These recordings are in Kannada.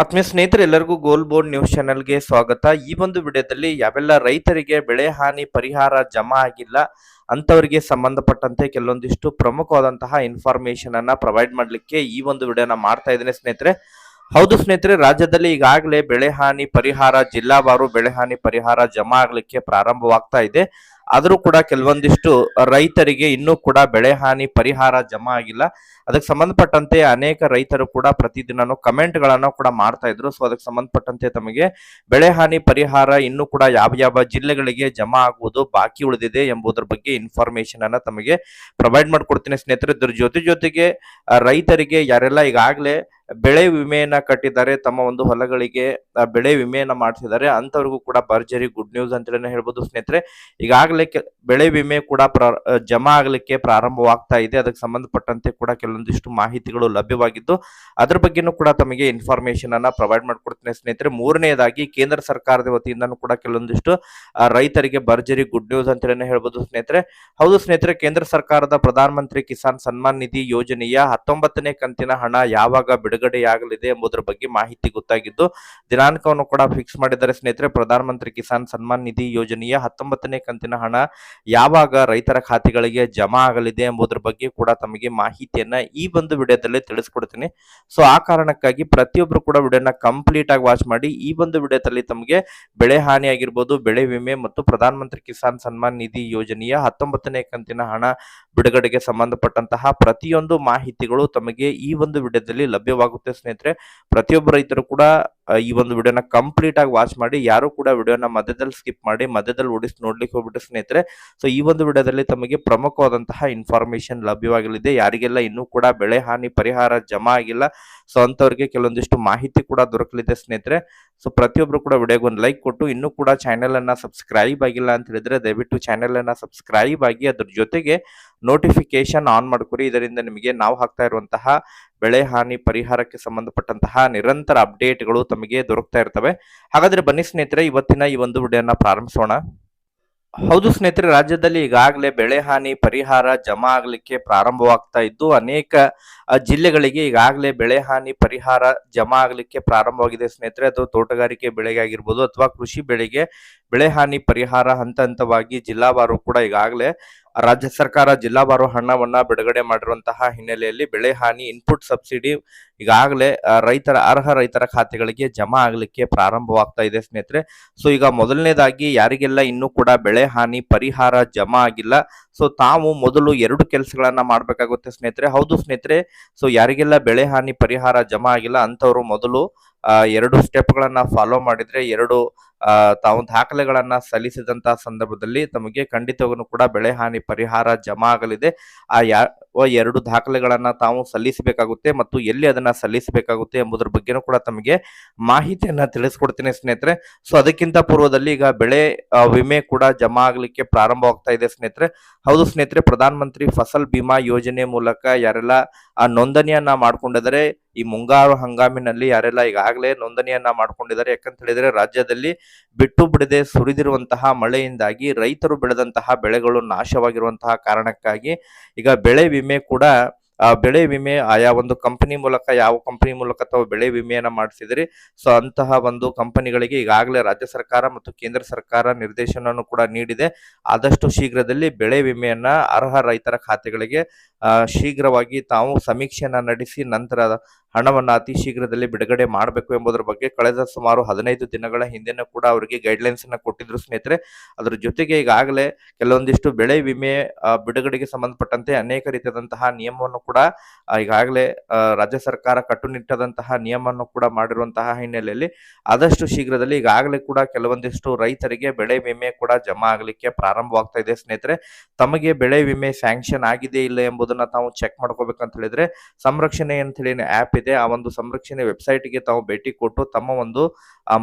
ಆತ್ಮೀಯ ಸ್ನೇಹಿತರೆ, ಎಲ್ಲರಿಗೂ ಗೋಲ್ ಬೋರ್ಡ್ ನ್ಯೂಸ್ ಚಾನೆಲ್ಗೆ ಸ್ವಾಗತ. ಈ ಒಂದು ವಿಡಿಯೋದಲ್ಲಿ ಯಾವೆಲ್ಲ ರೈತರಿಗೆ ಬೆಳೆ ಹಾನಿ ಪರಿಹಾರ ಜಮಾ ಆಗಿಲ್ಲ ಅಂತವರಿಗೆ ಸಂಬಂಧಪಟ್ಟಂತೆ ಕೆಲವೊಂದಿಷ್ಟು ಪ್ರಮುಖವಾದಂತಹ ಇನ್ಫಾರ್ಮೇಶನ್ ಅನ್ನ ಪ್ರೊವೈಡ್ ಮಾಡಲಿಕ್ಕೆ ಈ ಒಂದು ವಿಡಿಯೋನ ಮಾಡ್ತಾ ಇದ್ದೇನೆ ಸ್ನೇಹಿತರೆ. ಹೌದು ಸ್ನೇಹಿತರೆ, ರಾಜ್ಯದಲ್ಲಿ ಈಗಾಗಲೇ ಬೆಳೆ ಹಾನಿ ಪರಿಹಾರ, ಜಿಲ್ಲಾವಾರು ಬೆಳೆ ಹಾನಿ ಪರಿಹಾರ ಜಮಾ ಆಗಲಿಕ್ಕೆ ಪ್ರಾರಂಭವಾಗ್ತಾ ಇದೆ. ಆದರೂ ಕೂಡ ಕೆಲವೊಂದಿಷ್ಟು ರೈತರಿಗೆ ಇನ್ನೂ ಕೂಡ ಬೆಳೆ ಹಾನಿ ಪರಿಹಾರ ಜಮಾ ಆಗಿಲ್ಲ. ಅದಕ್ಕೆ ಸಂಬಂಧಪಟ್ಟಂತೆ ಅನೇಕ ರೈತರು ಕೂಡ ಪ್ರತಿದಿನನೂ ಕಮೆಂಟ್ ಗಳನ್ನ ಕೂಡ ಮಾಡ್ತಾ ಇದ್ರು. ಸೊ ಅದಕ್ಕೆ ಸಂಬಂಧಪಟ್ಟಂತೆ ತಮಗೆ ಬೆಳೆ ಹಾನಿ ಪರಿಹಾರ ಇನ್ನೂ ಕೂಡ ಯಾವ ಯಾವ ಜಿಲ್ಲೆಗಳಿಗೆ ಜಮಾ ಆಗುವುದು ಬಾಕಿ ಉಳಿದಿದೆ ಎಂಬುದರ ಬಗ್ಗೆ ಇನ್ಫಾರ್ಮೇಶನ್ ಅನ್ನ ತಮಗೆ ಪ್ರೊವೈಡ್ ಮಾಡ್ಕೊಡ್ತೀನಿ ಸ್ನೇಹಿತರೆ. ಇದ್ರ ಜೊತೆ ಜೊತೆಗೆ ರೈತರಿಗೆ ಯಾರೆಲ್ಲ ಈಗಾಗಲೇ ಬೆಳೆ ವಿಮೆಯನ್ನ ಕಟ್ಟಿದ್ದಾರೆ, ತಮ್ಮ ಒಂದು ಹೊಲಗಳಿಗೆ ಬೆಳೆ ವಿಮೆಯನ್ನ ಮಾಡಿಸಿದ್ದಾರೆ ಅಂತವ್ರಿಗೂ ಕೂಡ ಭರ್ಜರಿ ಗುಡ್ ನ್ಯೂಸ್ ಅಂತೇಳಿ ಹೇಳ್ಬೋದು ಸ್ನೇಹಿತರೆ. ಈಗಾಗಲೇ ಬೆಳೆ ವಿಮೆ ಕೂಡ ಜಮಾ ಆಗ್ಲಿಕ್ಕೆ ಪ್ರಾರಂಭವಾಗ್ತಾ ಇದೆ. ಅದಕ್ಕೆ ಸಂಬಂಧಪಟ್ಟಂತೆ ಕೂಡ ಕೆಲವೊಂದಿಷ್ಟು ಮಾಹಿತಿಗಳು ಲಭ್ಯವಾಗಿದ್ದು, ಅದ್ರ ಬಗ್ಗೆನೂ ಕೂಡ ತಮಗೆ ಇನ್ಫಾರ್ಮೇಶನ್ ಅನ್ನ ಪ್ರೊವೈಡ್ ಮಾಡ್ಕೊಡ್ತೀನಿ ಸ್ನೇಹಿತರೆ. ಮೂರನೆಯದಾಗಿ ಕೇಂದ್ರ ಸರ್ಕಾರದ ವತಿಯಿಂದನೂ ಕೂಡ ಕೆಲವೊಂದಿಷ್ಟು ರೈತರಿಗೆ ಭರ್ಜರಿ ಗುಡ್ ನ್ಯೂಸ್ ಅಂತೇಳಿ ಹೇಳ್ಬೋದು ಸ್ನೇಹಿತರೆ. ಹೌದು ಸ್ನೇಹಿತರೆ, ಕೇಂದ್ರ ಸರ್ಕಾರದ ಪ್ರಧಾನಮಂತ್ರಿ ಕಿಸಾನ್ ಸನ್ಮಾನ್ ನಿಧಿ ಯೋಜನೆಯ ಹತ್ತೊಂಬತ್ತನೇ ಕಂತಿನ ಹಣ ಯಾವಾಗ ಬಿಡುಗಡೆಯಾಗಲಿದೆ ಎಂಬುದರ ಬಗ್ಗೆ ಮಾಹಿತಿ ಗೊತ್ತಾಗಿದ್ದು, ದಿನಾಂಕವನ್ನು ಕೂಡ ಫಿಕ್ಸ್ ಮಾಡಿದ್ದಾರೆ. ಸ್ನೇಹಿತರೆ ಪ್ರಧಾನ ಮಂತ್ರಿ ಕಿಸಾನ್ ಸನ್ಮಾನ್ ನಿಧಿ ಯೋಜನೆಯ ಹತ್ತೊಂಬತ್ತನೇ ಕಂತಿನ ಹಣ ಯಾವಾಗ ರೈತರ ಖಾತೆಗಳಿಗೆ ಜಮಾ ಆಗಲಿದೆ ಎಂಬುದರ ಬಗ್ಗೆ ಕೂಡ ತಮಗೆ ಮಾಹಿತಿಯನ್ನ ಈ ಒಂದು ವಿಡಿಯೋದಲ್ಲಿ ತಿಳಿಸ್ಕೊಡ್ತೀನಿ. ಸೊ, ಆ ಕಾರಣಕ್ಕಾಗಿ ಪ್ರತಿಯೊಬ್ರು ಕೂಡ ವಿಡಿಯೋನ ಕಂಪ್ಲೀಟ್ ಆಗಿ ವಾಚ್ ಮಾಡಿ, ಈ ಒಂದು ವಿಡಿಯೋದಲ್ಲಿ ತಮಗೆ ಬೆಳೆ ಹಾನಿ ಆಗಿರ್ಬೋದು, ಬೆಳೆ ವಿಮೆ ಮತ್ತು ಪ್ರಧಾನ ಮಂತ್ರಿ ಕಿಸಾನ್ ಸನ್ಮಾನ್ ನಿಧಿ ಯೋಜನೆಯ ಹತ್ತೊಂಬತ್ತನೇ ಕಂತಿನ ಹಣ ಬಿಡುಗಡೆಗೆ ಸಂಬಂಧಪಟ್ಟಂತಹ ಪ್ರತಿಯೊಂದು ಮಾಹಿತಿಗಳು ತಮಗೆ ಈ ಒಂದು ವಿಡಿಯೋದಲ್ಲಿ ಲಭ್ಯವಾಗುತ್ತೆ ಸ್ನೇಹಿತರೆ. ಪ್ರತಿಯೊಬ್ಬ ರೈತರು ಕೂಡ ಈ ಒಂದು ವಿಡಿಯೋನ ಕಂಪ್ಲೀಟ್ ಆಗಿ ವಾಚ್ ಮಾಡಿ, ಯಾರು ಕೂಡ ವಿಡಿಯೋನ ಮಧ್ಯದಲ್ಲಿ ಸ್ಕಿಪ್ ಮಾಡಿ, ಮಧ್ಯದಲ್ಲಿ ಓಡಿಸಿ ನೋಡ್ಲಿಕ್ಕೆ ಹೋಗ್ಬಿಟ್ಟು ಸ್ನೇಹಿತರೆ ಸೊ ಈ ಒಂದು ವಿಡಿಯೋದಲ್ಲಿ ತಮಗೆ ಪ್ರಮುಖವಾದಂತಹ ಇನ್ಫಾರ್ಮೇಶನ್ ಲಭ್ಯವಾಗಲಿದೆ. ಯಾರಿಗೆಲ್ಲ ಇನ್ನೂ ಕೂಡ ಬೆಳೆ ಹಾನಿ, ಪರಿಹಾರ ಜಮಾ ಆಗಿಲ್ಲ ಸೊ ಅಂತವ್ರಿಗೆ ಕೆಲವೊಂದಿಷ್ಟು ಮಾಹಿತಿ ಕೂಡ ದೊರಕಲಿದೆ ಸ್ನೇಹಿತರೆ. ಸೊ ಪ್ರತಿಯೊಬ್ಬರು ಕೂಡ ವಿಡಿಯೋಗೆ ಒಂದು ಲೈಕ್ ಕೊಟ್ಟು, ಇನ್ನೂ ಕೂಡ ಚಾನೆಲ್ ಅನ್ನ ಸಬ್ಸ್ಕ್ರೈಬ್ ಆಗಿಲ್ಲ ಅಂತ ಹೇಳಿದ್ರೆ ದಯವಿಟ್ಟು ಚಾನೆಲ್ ಅನ್ನ ಸಬ್ಸ್ಕ್ರೈಬ್ ಆಗಿ ಅದ್ರ ಜೊತೆಗೆ ನೋಟಿಫಿಕೇಶನ್ ಆನ್ ಮಾಡ್ಕೊರಿ. ಇದರಿಂದ ನಿಮಗೆ ನಾವು ಹಾಕ್ತಾ ಇರುವಂತಹ ಬೆಳೆ ಹಾನಿ, ಪರಿಹಾರಕ್ಕೆ ಸಂಬಂಧಪಟ್ಟಂತಹ ನಿರಂತರ ಅಪ್ಡೇಟ್ಗಳು ತಮಗೆ ದೊರಕ್ತಾ ಇರ್ತವೆ. ಹಾಗಾದ್ರೆ ಬನ್ನಿ ಸ್ನೇಹಿತರೆ, ಇವತ್ತಿನ ಈ ಒಂದು ವಿಡಿಯೋನ ಪ್ರಾರಂಭಿಸೋಣ. ಹೌದು ಸ್ನೇಹಿತರೆ, ರಾಜ್ಯದಲ್ಲಿ ಈಗಾಗಲೇ ಬೆಳೆ ಹಾನಿ, ಪರಿಹಾರ ಜಮಾ ಆಗಲಿಕ್ಕೆ ಪ್ರಾರಂಭವಾಗ್ತಾ ಇದ್ದು, ಅನೇಕ ಜಿಲ್ಲೆಗಳಿಗೆ ಈಗಾಗಲೇ ಬೆಳೆ ಹಾನಿ, ಪರಿಹಾರ ಜಮಾ ಆಗಲಿಕ್ಕೆ ಪ್ರಾರಂಭವಾಗಿದೆ ಸ್ನೇಹಿತರೆ. ಅದು ತೋಟಗಾರಿಕೆ ಬೆಳೆಗೆ ಆಗಿರ್ಬೋದು ಅಥವಾ ಕೃಷಿ ಬೆಳೆಗೆ ಬೆಳೆ ಹಾನಿ, ಪರಿಹಾರ ಹಂತ ಹಂತವಾಗಿ ಜಿಲ್ಲಾವಾರು ಕೂಡ ಈಗಾಗಲೇ ರಾಜ್ಯ ಸರ್ಕಾರ ಜಿಲ್ಲಾವಾರು ಹಣವನ್ನ ಬಿಡುಗಡೆ ಮಾಡಿರುವಂತಹ ಹಿನ್ನೆಲೆಯಲ್ಲಿ ಬೆಳೆ ಹಾನಿ ಇನ್ಪುಟ್ ಸಬ್ಸಿಡಿ ಈಗಾಗಲೇ ರೈತರ, ಅರ್ಹ ರೈತರ ಖಾತೆಗಳಿಗೆ ಜಮಾ ಆಗಲಿಕ್ಕೆ ಪ್ರಾರಂಭವಾಗ್ತಾ ಇದೆ ಸ್ನೇಹಿತರೆ. ಸೊ ಈಗ ಮೊದಲನೇದಾಗಿ ಯಾರಿಗೆಲ್ಲ ಇನ್ನೂ ಕೂಡ ಬೆಳೆ ಹಾನಿ ಪರಿಹಾರ ಜಮಾ ಆಗಿಲ್ಲ ಸೊ ತಾವು ಮೊದಲು ಎರಡು ಕೆಲಸಗಳನ್ನ ಮಾಡಬೇಕಾಗುತ್ತೆ ಸ್ನೇಹಿತರೆ. ಹೌದು ಸ್ನೇಹಿತರೆ ಸೊ ಯಾರಿಗೆಲ್ಲ ಬೆಳೆ ಹಾನಿ ಪರಿಹಾರ ಜಮಾ ಆಗಿಲ್ಲ ಅಂತವರು ಮೊದಲು ಎರಡು ಸ್ಟೆಪ್ಗಳನ್ನ ಫಾಲೋ ಮಾಡಿದ್ರೆ ಎರಡು ತಾವು ದಾಖಲೆಗಳನ್ನ ಸಲ್ಲಿಸಿದಂತಹ ಸಂದರ್ಭದಲ್ಲಿ ತಮಗೆ ಖಂಡಿತವಾಗೂ ಕೂಡ ಬೆಳೆ ಹಾನಿ ಪರಿಹಾರ ಜಮಾ ಆಗಲಿದೆ. ಆ ಯಾವ ಎರಡು ದಾಖಲೆಗಳನ್ನು ತಾವು ಸಲ್ಲಿಸಬೇಕಾಗುತ್ತೆ ಮತ್ತು ಎಲ್ಲಿ ಅದನ್ನ ಸಲ್ಲಿಸಬೇಕಾಗುತ್ತೆ ಎಂಬುದರ ಬಗ್ಗೆನೂ ಕೂಡ ತಮಗೆ ಮಾಹಿತಿಯನ್ನು ತಿಳಿಸ್ಕೊಡ್ತೀನಿ ಸ್ನೇಹಿತರೆ. ಸೊ ಅದಕ್ಕಿಂತ ಪೂರ್ವದಲ್ಲಿ ಈಗ ಬೆಳೆ ವಿಮೆ ಕೂಡ ಜಮಾ ಆಗಲಿಕ್ಕೆ ಪ್ರಾರಂಭವಾಗ್ತಾ ಇದೆ ಸ್ನೇಹಿತರೆ. ಹೌದು ಸ್ನೇಹಿತರೆ, ಪ್ರಧಾನ ಮಂತ್ರಿ ಫಸಲ್ ಬಿಮಾ ಯೋಜನೆ ಮೂಲಕ ಯಾರೆಲ್ಲ, ಆ, ನೋಂದಣಿಯನ್ನ ಮಾಡ್ಕೊಂಡಿದ್ದಾರೆ, ಈ ಮುಂಗಾರು ಹಂಗಾಮಿನಲ್ಲಿ ಯಾರೆಲ್ಲ ಈಗಾಗಲೇ ನೋಂದಣಿಯನ್ನ ಮಾಡ್ಕೊಂಡಿದ್ದಾರೆ, ಯಾಕಂತ ಹೇಳಿದ್ರೆ ರಾಜ್ಯದಲ್ಲಿ ಬಿಟ್ಟು ಬಿಡದೆ ಸುರಿದಿರುವಂತಹ ಮಳೆಯಿಂದಾಗಿ ರೈತರು ಬೆಳೆದಂತಹ ಬೆಳೆಗಳು ನಾಶವಾಗಿರುವಂತಹ ಕಾರಣಕ್ಕಾಗಿ ಈಗ ಬೆಳೆ ವಿಮೆ ಕೂಡ, ಆ, ಬೆಳೆ ವಿಮೆ, ಆಯಾ ಒಂದು ಕಂಪನಿ ಮೂಲಕ, ಯಾವ ಕಂಪನಿ ಮೂಲಕ ತಾವು ಬೆಳೆ ವಿಮೆಯನ್ನ ಮಾಡಿಸಿದ್ರಿ. ಸೊ ಅಂತಹ ಒಂದು ಕಂಪನಿಗಳಿಗೆ ಈಗಾಗಲೇ ರಾಜ್ಯ ಸರ್ಕಾರ ಮತ್ತು ಕೇಂದ್ರ ಸರ್ಕಾರ ನಿರ್ದೇಶನವನ್ನು ಕೂಡ ನೀಡಿದೆ. ಆದಷ್ಟು ಶೀಘ್ರದಲ್ಲಿ ಬೆಳೆ ವಿಮೆಯನ್ನ ಅರ್ಹ ರೈತರ ಖಾತೆಗಳಿಗೆ ಶೀಘ್ರವಾಗಿ ತಾವು ಸಮೀಕ್ಷೆಯನ್ನ ನಡೆಸಿ, ನಂತರ ಹಣವನ್ನ ಅತಿ ಶೀಘ್ರದಲ್ಲಿ ಬಿಡುಗಡೆ ಮಾಡಬೇಕು ಎಂಬುದರ ಬಗ್ಗೆ ಕಳೆದ ಸುಮಾರು ಹದಿನೈದು ದಿನಗಳ ಹಿಂದೆನೂ ಕೂಡ ಅವರಿಗೆ ಗೈಡ್ಲೈನ್ಸ್ ಅನ್ನು ಕೊಟ್ಟಿದ್ರು ಸ್ನೇಹಿತರೆ. ಅದರ ಜೊತೆಗೆ ಈಗಾಗಲೇ ಕೆಲವೊಂದಿಷ್ಟು ಬೆಳೆ ವಿಮೆ ಬಿಡುಗಡೆಗೆ ಸಂಬಂಧಪಟ್ಟಂತೆ ಅನೇಕ ರೀತಿಯಾದಂತಹ ನಿಯಮವನ್ನು ಕೂಡ ಈಗಾಗಲೇ ರಾಜ್ಯ ಸರ್ಕಾರ ಕಟ್ಟುನಿಟ್ಟಾದಂತಹ ನಿಯಮವನ್ನು ಕೂಡ ಮಾಡಿರುವಂತಹ ಹಿನ್ನೆಲೆಯಲ್ಲಿ ಆದಷ್ಟು ಶೀಘ್ರದಲ್ಲಿ ಈಗಾಗಲೇ ಕೂಡ ಕೆಲವೊಂದಿಷ್ಟು ರೈತರಿಗೆ ಬೆಳೆ ವಿಮೆ ಕೂಡ ಜಮಾ ಆಗಲಿಕ್ಕೆ ಪ್ರಾರಂಭವಾಗ್ತಾ ಇದೆ ಸ್ನೇಹಿತರೆ. ತಮಗೆ ಬೆಳೆ ವಿಮೆ ಸ್ಯಾಂಕ್ಷನ್ ಆಗಿದೆ ಇಲ್ಲ ಎಂಬುದನ್ನ ತಾವು ಚೆಕ್ ಮಾಡ್ಕೋಬೇಕಂತ ಹೇಳಿದ್ರೆ, ಸಂರಕ್ಷಣೆ ಅಂತ ಹೇಳಿ ಆ್ಯಪ್ ಇದೆ. ಆ ಒಂದು ಸಂರಕ್ಷಣೆ ವೆಬ್ಸೈಟ್ಗೆ ತಾವು ಭೇಟಿ ಕೊಟ್ಟು ತಮ್ಮ ಒಂದು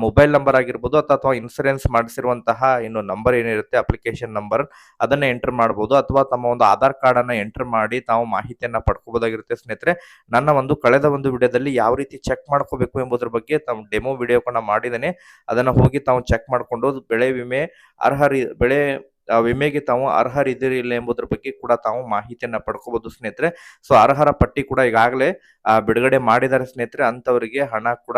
ಮೊಬೈಲ್ ನಂಬರ್ ಆಗಿರ್ಬೋದು ಅಥವಾ ಇನ್ಸೂರೆನ್ಸ್ ಮಾಡಿಸಿರುವಂತಹ ಏನು ನಂಬರ್ ಏನಿರುತ್ತೆ ಅಪ್ಲಿಕೇಶನ್ ನಂಬರ್ ಅದನ್ನ ಎಂಟರ್ ಮಾಡಬಹುದು ಅಥವಾ ತಮ್ಮ ಒಂದು ಆಧಾರ್ ಕಾರ್ಡ್ ಅನ್ನ ಎಂಟರ್ ಮಾಡಿ ತಾವು ಮಾಹಿತಿಯನ್ನ ಪಡ್ಕೋಬಹುದಾಗಿರುತ್ತೆ ಸ್ನೇಹಿತರೆ, ನನ್ನ ಒಂದು ಕಳೆದ ಒಂದು ವಿಡಿಯೋದಲ್ಲಿ ಯಾವ ರೀತಿ ಚೆಕ್ ಮಾಡ್ಕೋಬೇಕು ಎಂಬುದ್ರ ಬಗ್ಗೆ ತಮ್ಮ ಡೆಮೋ ವಿಡಿಯೋ ಕೂಡ ಮಾಡಿದ್ದೇನೆ. ಅದನ್ನ ಹೋಗಿ ತಾವು ಚೆಕ್ ಮಾಡಿಕೊಂಡು, ಬೆಳೆ ವಿಮೆ, ಅರ್ಹ ಬೆಳೆ ವಿಮೆಗೆ ತಾವು ಅರ್ಹರಿದ್ದೀರಿ ಇಲ್ಲ ಎಂಬುದ್ರ ಬಗ್ಗೆ ಕೂಡ ತಾವು ಮಾಹಿತಿಯನ್ನ ಪಡ್ಕೋಬಹುದು ಸ್ನೇಹಿತರೆ. ಸೊ ಅರ್ಹರ ಪಟ್ಟಿ ಕೂಡ ಈಗಾಗಲೇ ಬಿಡುಗಡೆ ಮಾಡಿದ್ದಾರೆ ಸ್ನೇಹಿತರೆ. ಅಂತವರಿಗೆ ಹಣ ಕೂಡ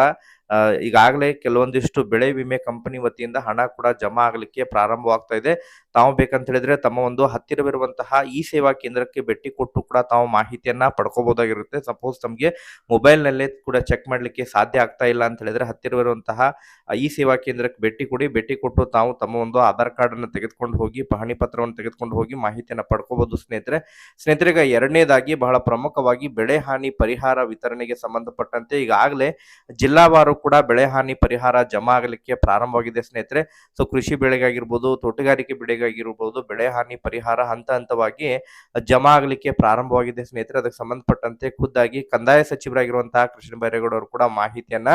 ಈಗಾಗಲೇ ಕೆಲವೊಂದಿಷ್ಟು ಬೆಳೆ ವಿಮೆ ಕಂಪನಿ ವತಿಯಿಂದ ಹಣ ಕೂಡ ಜಮಾ ಆಗಲಿಕ್ಕೆ ಪ್ರಾರಂಭವಾಗ್ತಾ ಇದೆ. ತಾವು ಬೇಕಂತ ಹೇಳಿದ್ರೆ ತಮ್ಮ ಒಂದು ಹತ್ತಿರವಿರುವಂತಹ ಈ ಸೇವಾ ಕೇಂದ್ರಕ್ಕೆ ಭೇಟಿ ಕೊಟ್ಟು ಕೂಡ ತಾವು ಮಾಹಿತಿಯನ್ನ ಪಡ್ಕೋಬಹುದಾಗಿರುತ್ತೆ. ಸಪೋಸ್ ತಮಗೆ ಮೊಬೈಲ್ ನಲ್ಲೇ ಕೂಡ ಚೆಕ್ ಮಾಡ್ಲಿಕ್ಕೆ ಸಾಧ್ಯ ಆಗ್ತಾ ಇಲ್ಲ ಅಂತ ಹೇಳಿದ್ರೆ ಹತ್ತಿರವಿರುವಂತಹ ಇ ಸೇವಾ ಕೇಂದ್ರಕ್ಕೆ ಭೇಟಿ ಕೊಡಿ. ಭೇಟಿ ಕೊಟ್ಟು ತಾವು ತಮ್ಮ ಒಂದು ಆಧಾರ್ ಕಾರ್ಡ್ ಅನ್ನು ತೆಗೆದುಕೊಂಡು ಹೋಗಿ, ಪಹಣಿ ಪತ್ರವನ್ನು ತೆಗೆದುಕೊಂಡು ಹೋಗಿ ಮಾಹಿತಿಯನ್ನ ಪಡ್ಕೋಬಹುದು ಸ್ನೇಹಿತರೆ. ಸ್ನೇಹಿತರಿಗೆ ಎರಡನೇದಾಗಿ ಬಹಳ ಪ್ರಮುಖವಾಗಿ ಬೆಳೆ ಹಾನಿ ಪರಿಹಾರ ವಿತರಣೆಗೆ ಸಂಬಂಧಪಟ್ಟಂತೆ ಈಗಾಗಲೇ ಜಿಲ್ಲಾವಾರು ಕೂಡ ಬೆಳೆ ಹಾನಿ ಪರಿಹಾರ ಜಮಾ ಆಗಲಿಕ್ಕೆ ಪ್ರಾರಂಭವಾಗಿದೆ ಸ್ನೇಹಿತರೆ. ಸೊ ಕೃಷಿ ಬೆಳೆಗಾಗಿರ್ಬೋದು, ತೋಟಗಾರಿಕೆ ಬೆಳೆಗಾಗಿರ್ಬೋದು, ಬೆಳೆ ಹಾನಿ ಪರಿಹಾರ ಹಂತ ಹಂತವಾಗಿ ಜಮಾ ಆಗಲಿಕ್ಕೆ ಪ್ರಾರಂಭವಾಗಿದೆ ಸ್ನೇಹಿತರೆ. ಅದಕ್ಕೆ ಸಂಬಂಧಪಟ್ಟಂತೆ ಖುದ್ದಾಗಿ ಕಂದಾಯ ಸಚಿವರಾಗಿರುವಂತಹ ಕೃಷ್ಣ ಬೈರೇಗೌಡ ಅವರು ಕೂಡ ಮಾಹಿತಿಯನ್ನ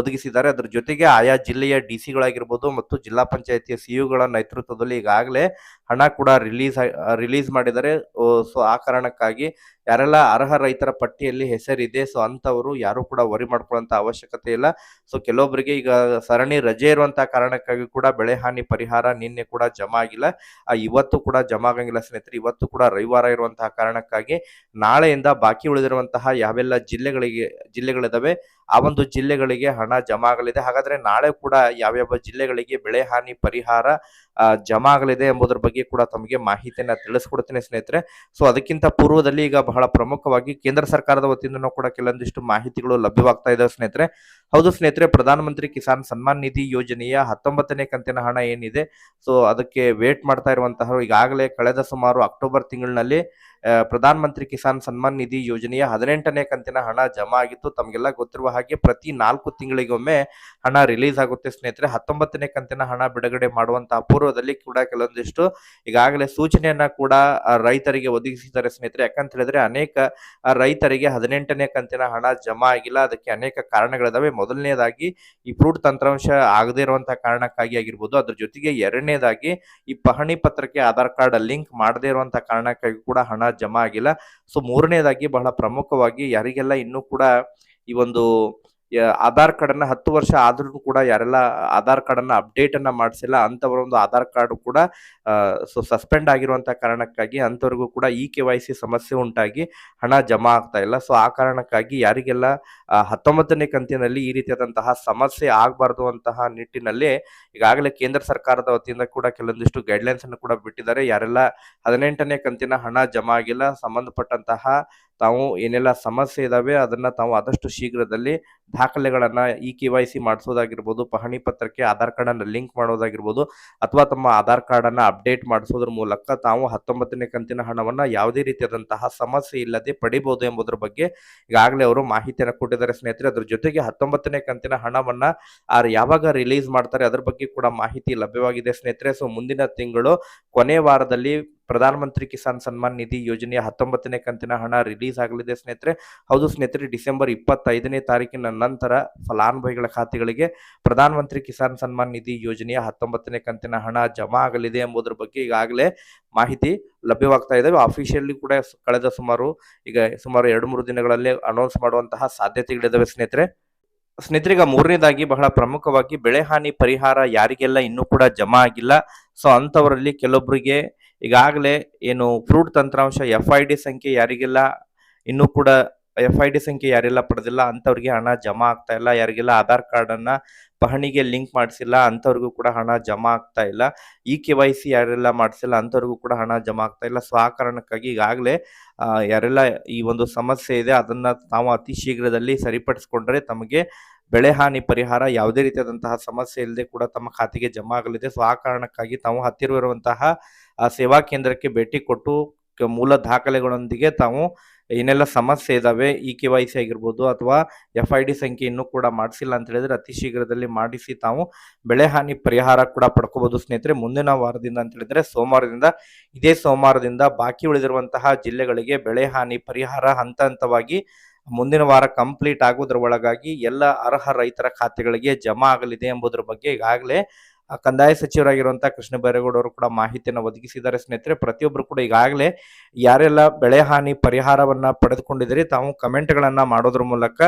ಒದಗಿಸಿದ್ದಾರೆ. ಅದರ ಜೊತೆಗೆ ಆಯಾ ಜಿಲ್ಲೆಯ ಡಿ ಸಿಗಳಾಗಿರ್ಬೋದು ಮತ್ತು ಜಿಲ್ಲಾ ಪಂಚಾಯತಿಯ ಸಿಇಒಗಳ ನೇತೃತ್ವದಲ್ಲಿ ಈಗಾಗಲೇ ಹಣ ಕೂಡ ರಿಲೀಸ್ ರಿಲೀಸ್ ಮಾಡಿದ್ದಾರೆ. ಸೊ, ಆ ಕಾರಣಕ್ಕಾಗಿ ಯಾರೆಲ್ಲ ಅರ್ಹ ರೈತರ ಪಟ್ಟಿಯಲ್ಲಿ ಹೆಸರಿದೆ, ಸೊ ಅಂತವರು ಯಾರು ಕೂಡ ವರಿ ಮಾಡ್ಕೊಳ್ಳುವಂತ ಅವಶ್ಯಕತೆ ಇಲ್ಲ. ಸೊ ಕೆಲವೊಬ್ಬರಿಗೆ ಈಗ ಸರಣಿ ರಜೆ ಇರುವಂತಹ ಕಾರಣಕ್ಕಾಗಿ ಕೂಡ ಬೆಳೆ ಹಾನಿ ಪರಿಹಾರ ನಿನ್ನೆ ಕೂಡ ಜಮಾ ಆಗಿಲ್ಲ. ಇವತ್ತು ಕೂಡ ಜಮಾ ಆಗಂಗಿಲ್ಲ ಸ್ನೇಹಿತರೆ. ಇವತ್ತು ಕೂಡ ರವಿವಾರ ಇರುವಂತಹ ಕಾರಣಕ್ಕಾಗಿ ನಾಳೆಯಿಂದ ಬಾಕಿ ಉಳಿದಿರುವಂತಹ ಯಾವೆಲ್ಲ ಜಿಲ್ಲೆಗಳಿಗೆ, ಜಿಲ್ಲೆಗಳಿದಾವೆ ಆ ಒಂದು ಜಿಲ್ಲೆಗಳಿಗೆ ಹಣ ಜಮಾ ಆಗಲಿದೆ ಹಾಗಾದ್ರೆ ನಾಳೆ ಕೂಡ ಯಾವ್ಯಾವ ಜಿಲ್ಲೆಗಳಿಗೆ ಬೆಳೆ ಹಾನಿ ಪರಿಹಾರ ಜಮಾ ಆಗಲಿದೆ ಎಂಬುದರ ಬಗ್ಗೆ ಕೂಡ ತಮಗೆ ಮಾಹಿತಿಯನ್ನ ತಿಳಿಸ್ಕೊಡ್ತೇನೆ ಸ್ನೇಹಿತರೆ. ಸೊ, ಅದಕ್ಕಿಂತ ಪೂರ್ವದಲ್ಲಿ ಈಗ ಬಹಳ ಪ್ರಮುಖವಾಗಿ ಕೇಂದ್ರ ಸರ್ಕಾರದ ವತಿಯಿಂದ ಕೂಡ ಕೆಲವೊಂದಿಷ್ಟು ಮಾಹಿತಿಗಳು ಲಭ್ಯವಾಗ್ತಾ ಇದಾವೆ ಸ್ನೇಹಿತರೆ. ಹೌದು ಸ್ನೇಹಿತರೆ, ಪ್ರಧಾನಮಂತ್ರಿ ಕಿಸಾನ್ ಸನ್ಮಾನ್ ನಿಧಿ ಯೋಜನೆಯ ಹತ್ತೊಂಬತ್ತನೇ ಕಂತಿನ ಹಣ ಏನಿದೆ? ಸೊ, ಅದಕ್ಕೆ ವೇಟ್ ಮಾಡ್ತಾ ಇರುವಂತಹ ಈಗಾಗಲೇ ಕಳೆದ ಸುಮಾರು ಅಕ್ಟೋಬರ್ ತಿಂಗಳಿನಲ್ಲಿ ಪ್ರಧಾನ ಮಂತ್ರಿ ಕಿಸಾನ್ ಸನ್ಮಾನ್ ನಿಧಿ ಯೋಜನೆಯ ಹದಿನೆಂಟನೇ ಕಂತಿನ ಹಣ ಜಮಾ ಆಗಿತ್ತು. ತಮಗೆಲ್ಲ ಗೊತ್ತಿರುವ ಹಾಗೆ ಪ್ರತಿ ನಾಲ್ಕು ತಿಂಗಳಿಗೊಮ್ಮೆ ಹಣ ರಿಲೀಸ್ ಆಗುತ್ತೆ. ಸ್ನೇಹಿತರೆ, ಹತ್ತೊಂಬತ್ತನೇ ಕಂತಿನ ಹಣ ಬಿಡುಗಡೆ ಮಾಡುವಂತಹ ಪೂರ್ವದಲ್ಲಿ ಕೂಡ ಕೆಲವೊಂದಿಷ್ಟು ಈಗಾಗಲೇ ಸೂಚನೆಯನ್ನ ಕೂಡ ರೈತರಿಗೆ ಒದಗಿಸಿದ್ದಾರೆ ಸ್ನೇಹಿತರೆ. ಯಾಕಂತ ಹೇಳಿದ್ರೆ ಅನೇಕ ರೈತರಿಗೆ ಹದಿನೆಂಟನೇ ಕಂತಿನ ಹಣ ಜಮಾ ಆಗಿಲ್ಲ. ಅದಕ್ಕೆ ಅನೇಕ ಕಾರಣಗಳಿದಾವೆ. ಮೊದಲನೇದಾಗಿ ಈ ಫ್ರೂಟ್ ತಂತ್ರಾಂಶ ಆಗದೇ ಇರುವಂತಹ ಕಾರಣಕ್ಕಾಗಿ ಆಗಿರ್ಬೋದು. ಅದ್ರ ಜೊತೆಗೆ ಎರಡನೇದಾಗಿ ಈ ಪಹಣಿ ಪತ್ರಕ್ಕೆ ಆಧಾರ್ ಕಾರ್ಡ್ ಲಿಂಕ್ ಮಾಡದೇ ಇರುವಂತಹ ಕಾರಣಕ್ಕಾಗಿ ಕೂಡ ಹಣ ಜಮಾ ಆಗಿಲ್ಲ. ಸೊ ಮೂರನೇದಾಗಿ ಬಹಳ ಪ್ರಮುಖವಾಗಿ ಯಾರಿಗೆಲ್ಲ ಇನ್ನೂ ಕೂಡ ಈ ಒಂದು ಆಧಾರ್ ಕಾರ್ಡ್ ಅನ್ನ ಹತ್ತು ವರ್ಷ ಆದ್ರೂ ಕೂಡ ಯಾರೆಲ್ಲ ಆಧಾರ್ ಕಾರ್ಡ್ ಅನ್ನ ಅಪ್ಡೇಟ್ ಅನ್ನ ಮಾಡಿಸಿಲ್ಲ ಅಂತವರ ಒಂದು ಆಧಾರ್ ಕಾರ್ಡ್ ಕೂಡ ಸೊ ಸಸ್ಪೆಂಡ್ ಆಗಿರುವಂತಹ ಕಾರಣಕ್ಕಾಗಿ ಅಂತವರಿಗೂ ಕೂಡ ಇ ಕೆ ವೈ ಸಿ ಸಮಸ್ಯೆ ಉಂಟಾಗಿ ಹಣ ಜಮಾ ಆಗ್ತಾ ಇಲ್ಲ. ಸೊ ಆ ಕಾರಣಕ್ಕಾಗಿ ಯಾರಿಗೆಲ್ಲ ಹತ್ತೊಂಬತ್ತನೇ ಕಂತಿನಲ್ಲಿ ಈ ರೀತಿಯಾದಂತಹ ಸಮಸ್ಯೆ ಆಗಬಾರ್ದು ಅಂತಹ ನಿಟ್ಟಿನಲ್ಲಿ ಈಗಾಗಲೇ ಕೇಂದ್ರ ಸರ್ಕಾರದ ವತಿಯಿಂದ ಕೂಡ ಕೆಲವೊಂದಿಷ್ಟು ಗೈಡ್ಲೈನ್ಸ್ ಅನ್ನು ಕೂಡ ಬಿಟ್ಟಿದ್ದಾರೆ. ಯಾರೆಲ್ಲ ಹದಿನೆಂಟನೇ ಕಂತಿನ ಹಣ ಜಮಾ ಆಗಿಲ್ಲ, ಸಂಬಂಧಪಟ್ಟಂತಹ ತಾವು ಏನೆಲ್ಲ ಸಮಸ್ಯೆ ಇದಾವೆ ಅದನ್ನ ತಾವು ಆದಷ್ಟು ಶೀಘ್ರದಲ್ಲಿ ದಾಖಲೆಗಳನ್ನು ಇ ಕೆ ವೈ ಸಿ ಮಾಡಿಸೋದಾಗಿರ್ಬೋದು, ಪಹಣಿ ಪತ್ರಕ್ಕೆ ಆಧಾರ್ ಕಾರ್ಡನ್ನು ಲಿಂಕ್ ಮಾಡೋದಾಗಿರ್ಬೋದು ಅಥವಾ ತಮ್ಮ ಆಧಾರ್ ಕಾರ್ಡನ್ನು ಅಪ್ಡೇಟ್ ಮಾಡಿಸೋದ್ರ ಮೂಲಕ ತಾವು ಹತ್ತೊಂಬತ್ತನೇ ಕಂತಿನ ಹಣವನ್ನ ಯಾವುದೇ ರೀತಿಯಾದಂತಹ ಸಮಸ್ಯೆ ಇಲ್ಲದೆ ಪಡಿಬಹುದು ಎಂಬುದರ ಬಗ್ಗೆ ಈಗಾಗಲೇ ಅವರು ಮಾಹಿತಿಯನ್ನು ಕೊಟ್ಟಿದ್ದಾರೆ ಸ್ನೇಹಿತರೆ. ಅದ್ರ ಜೊತೆಗೆ ಹತ್ತೊಂಬತ್ತನೇ ಕಂತಿನ ಹಣವನ್ನ ಯಾವಾಗ ರಿಲೀಸ್ ಮಾಡ್ತಾರೆ ಅದ್ರ ಬಗ್ಗೆ ಕೂಡ ಮಾಹಿತಿ ಲಭ್ಯವಾಗಿದೆ ಸ್ನೇಹಿತರೆ. ಸೊ, ಮುಂದಿನ ತಿಂಗಳು ಕೊನೆ ವಾರದಲ್ಲಿ ಪ್ರಧಾನಮಂತ್ರಿ ಕಿಸಾನ್ ಸನ್ಮಾನ್ ನಿಧಿ ಯೋಜನೆಯ ಹತ್ತೊಂಬತ್ತನೇ ಕಂತಿನ ಹಣ ರಿಲೀಸ್ ಆಗಲಿದೆ, ಸ್ನೇಹಿತರೆ. ಹೌದು, ಸ್ನೇಹಿತರೆ, ಡಿಸೆಂಬರ್ ಇಪ್ಪತ್ತೈದನೇ ತಾರೀಕಿನ ನಂತರ ಫಲಾನುಭವಿಗಳ ಖಾತೆಗಳಿಗೆ ಪ್ರಧಾನಮಂತ್ರಿ ಕಿಸಾನ್ ಸನ್ಮಾನ್ ನಿಧಿ ಯೋಜನೆಯ ಹತ್ತೊಂಬತ್ತನೇ ಕಂತಿನ ಹಣ ಜಮಾ ಆಗಲಿದೆ ಎಂಬುದರ ಬಗ್ಗೆ ಈಗಾಗಲೇ ಮಾಹಿತಿ ಲಭ್ಯವಾಗ್ತಾ ಇದ್ದಾವೆ ಅಫಿಷಿಯಲಿ ಕೂಡ ಕಳೆದ ಸುಮಾರು, ಈಗ ಸುಮಾರು ಎರಡು ಮೂರು ದಿನಗಳಲ್ಲಿ ಅನೌನ್ಸ್ ಮಾಡುವಂತಹ ಸಾಧ್ಯತೆಗಳಿದ್ದಾವೆ ಸ್ನೇಹಿತರೆ. ಸ್ನೇಹಿತರೀಗ ಮೂರನೇದಾಗಿ ಬಹಳ ಪ್ರಮುಖವಾಗಿ ಬೆಳೆ ಹಾನಿ ಪರಿಹಾರ ಯಾರಿಗೆಲ್ಲ ಇನ್ನೂ ಕೂಡ ಜಮಾ ಆಗಿಲ್ಲ. ಸೊ ಅಂಥವರಲ್ಲಿ ಕೆಲವೊಬ್ಬರಿಗೆ ಈಗಾಗಲೇ ಏನು ಫ್ರೂಟ್ ತಂತ್ರಾಂಶ ಎಫ್ ಐ ಡಿ ಸಂಖ್ಯೆ ಯಾರಿಗೆಲ್ಲ, ಇನ್ನೂ ಕೂಡ ಎಫ್ ಐ ಡಿ ಸಂಖ್ಯೆ ಯಾರೆಲ್ಲ, ಪಡೆದಿಲ್ಲ, ಅಂಥವ್ರಿಗೆ ಹಣ ಜಮಾ ಆಗ್ತಾ ಇಲ್ಲ. ಯಾರಿಗೆಲ್ಲ, ಆಧಾರ್ ಕಾರ್ಡನ್ನು ಪಹಣಿಗೆ ಲಿಂಕ್ ಮಾಡಿಸಿಲ್ಲ, ಅಂಥವ್ರಿಗೂ ಕೂಡ ಹಣ ಜಮಾ ಆಗ್ತಾ ಇಲ್ಲ. ಇ ಕೆ ವೈ ಸಿ ಯಾರೆಲ್ಲ ಮಾಡಿಸಿಲ್ಲ, ಅಂಥವ್ರಿಗೂ ಕೂಡ ಹಣ ಜಮಾ ಆಗ್ತಾ ಇಲ್ಲ. ಸೊ ಕಾರಣಕ್ಕಾಗಿ ಈಗಾಗಲೇ ಯಾರೆಲ್ಲ ಈ ಒಂದು ಸಮಸ್ಯೆ ಇದೆ, ಅದನ್ನು ತಾವು ಅತಿ ಶೀಘ್ರದಲ್ಲಿ ಸರಿಪಡಿಸ್ಕೊಂಡ್ರೆ ತಮಗೆ ಬೆಳೆ ಹಾನಿ ಪರಿಹಾರ ಯಾವುದೇ ರೀತಿಯಾದಂತಹ ಸಮಸ್ಯೆ ಇಲ್ಲದೆ ಕೂಡ ತಮ್ಮ ಖಾತೆಗೆ ಜಮಾ ಆಗಲಿದೆ. ಸೊ ಆ ಕಾರಣಕ್ಕಾಗಿ ತಾವು ಹತ್ತಿರವಿರುವಂತಹ ಸೇವಾ ಕೇಂದ್ರಕ್ಕೆ ಭೇಟಿ ಕೊಟ್ಟು ಮೂಲ ದಾಖಲೆಗಳೊಂದಿಗೆ ತಾವು ಏನೆಲ್ಲ ಸಮಸ್ಯೆ ಇದಾವೆ ಇ ಕೆ ವೈ ಸಿ ಆಗಿರ್ಬೋದು ಅಥವಾ ಎಫ್ ಐ ಡಿ ಸಂಖ್ಯೆ ಇನ್ನೂ ಕೂಡ ಮಾಡಿಸಿಲ್ಲ ಅಂತ ಹೇಳಿದ್ರೆ ಅತಿ ಶೀಘ್ರದಲ್ಲಿ ಮಾಡಿಸಿ ತಾವು ಬೆಳೆ ಹಾನಿ ಪರಿಹಾರ ಕೂಡ ಪಡ್ಕೋಬಹುದು ಸ್ನೇಹಿತರೆ. ಮುಂದಿನ ವಾರದಿಂದ ಅಂತ ಹೇಳಿದ್ರೆ ಸೋಮವಾರದಿಂದ, ಇದೇ ಸೋಮವಾರದಿಂದ ಬಾಕಿ ಉಳಿದಿರುವಂತಹ ಜಿಲ್ಲೆಗಳಿಗೆ ಬೆಳೆ ಹಾನಿ ಪರಿಹಾರ ಹಂತ ಹಂತವಾಗಿ ಮುಂದಿನ ವಾರ ಕಂಪ್ಲೀಟ್ ಆಗೋದ್ರ ಒಳಗಾಗಿ ಎಲ್ಲ ಅರ್ಹ ರೈತರ ಖಾತೆಗಳಿಗೆ ಜಮಾ ಆಗಲಿದೆ ಎಂಬುದರ ಬಗ್ಗೆ ಈಗಾಗಲೇ ಕಂದಾಯ ಸಚಿವರಾಗಿರುವಂತಹ ಕೃಷ್ಣ ಬೈರೇಗೌಡ ಅವರು ಕೂಡ ಮಾಹಿತಿಯನ್ನು ಒದಗಿಸಿದ್ದಾರೆ ಸ್ನೇಹಿತರೆ. ಪ್ರತಿಯೊಬ್ಬರು ಕೂಡ ಈಗಾಗಲೇ ಯಾರೆಲ್ಲ ಬೆಳೆ ಹಾನಿ ಪರಿಹಾರವನ್ನ ಪಡೆದುಕೊಂಡಿದ್ದೀರಿ, ತಾವು ಕಮೆಂಟ್ಗಳನ್ನ ಮಾಡೋದ್ರ ಮೂಲಕ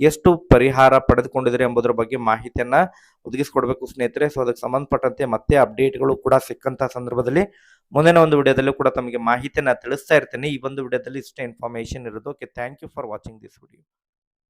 ಎಷ್ಟು ಪರಿಹಾರ ಪಡೆದುಕೊಂಡಿದ್ದೀರಿ ಎಂಬುದರ ಬಗ್ಗೆ ಮಾಹಿತಿಯನ್ನ ಒದಗಿಸಿಕೊಡ್ಬೇಕು ಸ್ನೇಹಿತರೆ. ಸೊ ಅದಕ್ಕೆ ಸಂಬಂಧಪಟ್ಟಂತೆ ಮತ್ತೆ ಅಪ್ಡೇಟ್ಗಳು ಕೂಡ ಸಿಕ್ಕಂತ ಸಂದರ್ಭದಲ್ಲಿ ಮುಂದಿನ ಒಂದು ವಿಡಿಯೋದಲ್ಲೂ ಕೂಡ ತಮಗೆ ಮಾಹಿತಿಯನ್ನು ತಿಳಿಸ್ತಾ ಇರ್ತೇನೆ. ಈ ಒಂದು ವಿಡಿಯೋದಲ್ಲಿ ಇಷ್ಟೇ ಇನ್ಫಾರ್ಮೇಶನ್ ಇರೋದು. Okay thank you for watching this video